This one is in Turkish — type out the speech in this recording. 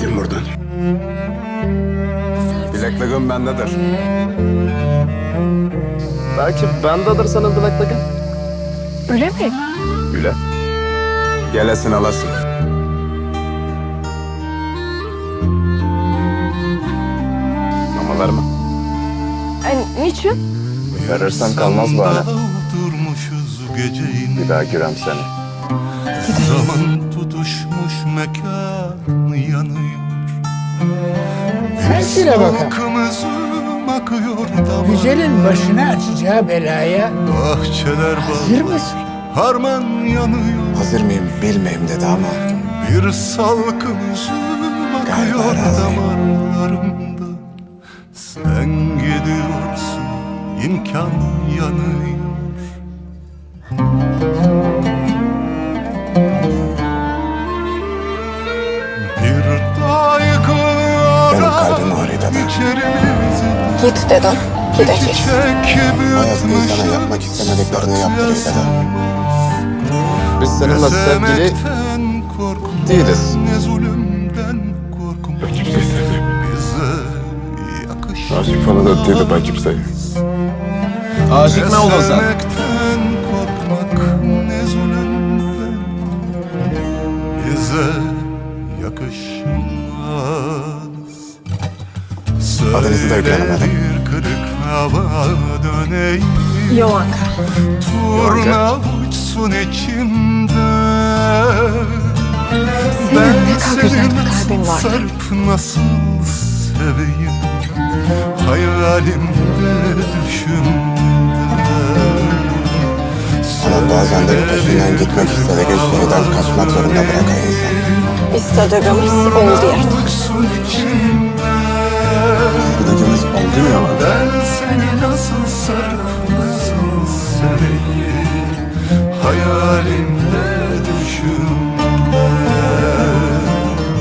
Gidin buradan. Bilekliğim bendedir. Belki bendedir senin bilekliğin. Öyle mi? Güle. Gelesin alasın. Mama verme. E, niçin? Verirsen kalmaz geceyin Bir daha görem seni. Zaman tutuşmuş mekan yanıyor. Sen söyle bakalım. Halkımızın akıyor damar. Güzelin başına açacağı belaya. Bahçeler hazır mısın? Harman yanıyor. Hazır mıyım? Bilmeyim dedi ama. Bir salkım üzüm akıyor damarlarımda. Sen gidiyorsun imkan yanıyor Git dedim. Gideceğiz. çiçek gibi Hayat insana yapmak istemediklerini yaptırıyor dede. Biz seninle sevgili değiliz. Ne zulümden korkum Bize yakışmaz Aşık falan da değildi bacım sayı. aşık ne oldun sen? Bize yakışmaz Adınızı da döneyim Yovanka. Turna uçsun içimde Senin ne kadar güzel bir kalbin var. Sarp nasıl seveyim Hayalimde düşümde bazen de peşinden gitmek istediği şeyden kaçmak zorunda bırakan insan. İstediğimiz oldu yerde. Nasıl sarıp